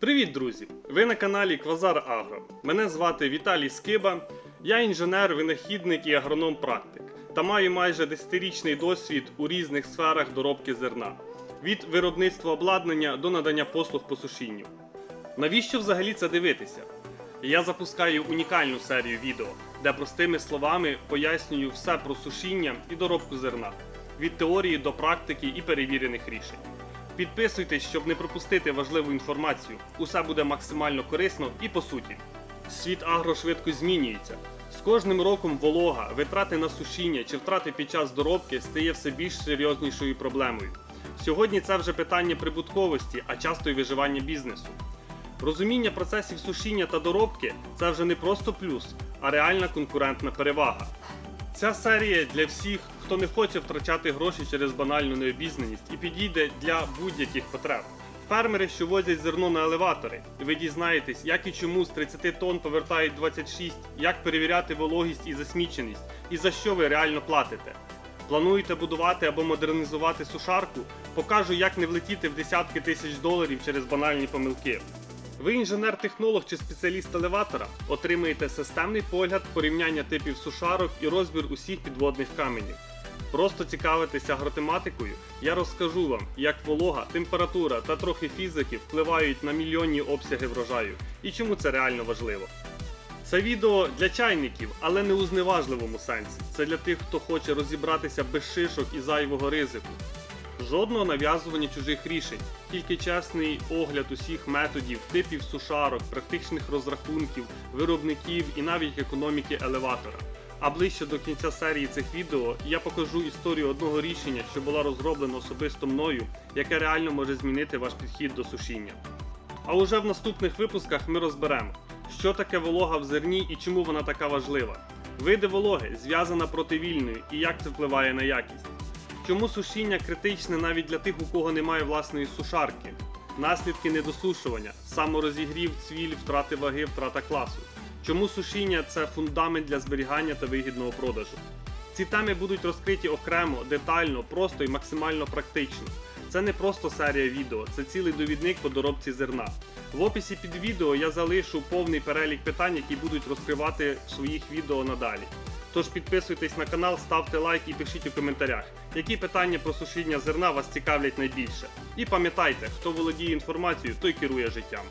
Привіт, друзі! Ви на каналі Квазар Агро. Мене звати Віталій Скиба. Я інженер, винахідник і агроном-практик та маю майже 10-річний досвід у різних сферах доробки зерна від виробництва обладнання до надання послуг по сушінню. Навіщо взагалі це дивитися? Я запускаю унікальну серію відео, де простими словами пояснюю все про сушіння і доробку зерна від теорії до практики і перевірених рішень. Підписуйтесь, щоб не пропустити важливу інформацію. Усе буде максимально корисно і по суті. Світ агро швидко змінюється. З кожним роком волога, витрати на сушіння чи втрати під час доробки стає все більш серйознішою проблемою. Сьогодні це вже питання прибутковості, а часто й виживання бізнесу. Розуміння процесів сушіння та доробки це вже не просто плюс, а реальна конкурентна перевага. Ця серія для всіх, хто не хоче втрачати гроші через банальну необізнаність і підійде для будь-яких потреб. Фермери, що возять зерно на елеватори, і ви дізнаєтесь, як і чому з 30 тонн повертають 26, як перевіряти вологість і засміченість, і за що ви реально платите. Плануєте будувати або модернізувати сушарку? Покажу, як не влетіти в десятки тисяч доларів через банальні помилки. Ви інженер-технолог чи спеціаліст елеватора отримаєте системний погляд порівняння типів сушарок і розбір усіх підводних каменів. Просто цікавитесь агротематикою, я розкажу вам, як волога, температура та трохи фізики впливають на мільйонні обсяги врожаю і чому це реально важливо. Це відео для чайників, але не у зневажливому сенсі. Це для тих, хто хоче розібратися без шишок і зайвого ризику. Жодного нав'язування чужих рішень, тільки чесний огляд усіх методів, типів сушарок, практичних розрахунків, виробників і навіть економіки елеватора. А ближче до кінця серії цих відео я покажу історію одного рішення, що була розроблена особисто мною, яке реально може змінити ваш підхід до сушіння. А уже в наступних випусках ми розберемо, що таке волога в зерні і чому вона така важлива. Види вологи зв'язана противільною і як це впливає на якість. Чому сушіння критичне навіть для тих, у кого немає власної сушарки? Наслідки недосушування, саморозігрів, цвіль, втрати ваги, втрата класу. Чому сушіння це фундамент для зберігання та вигідного продажу? Ці теми будуть розкриті окремо, детально, просто і максимально практично. Це не просто серія відео, це цілий довідник по доробці зерна. В описі під відео я залишу повний перелік питань, які будуть розкривати в своїх відео надалі. Тож підписуйтесь на канал, ставте лайк і пишіть у коментарях, які питання про сушіння зерна вас цікавлять найбільше. І пам'ятайте, хто володіє інформацією, той керує життям.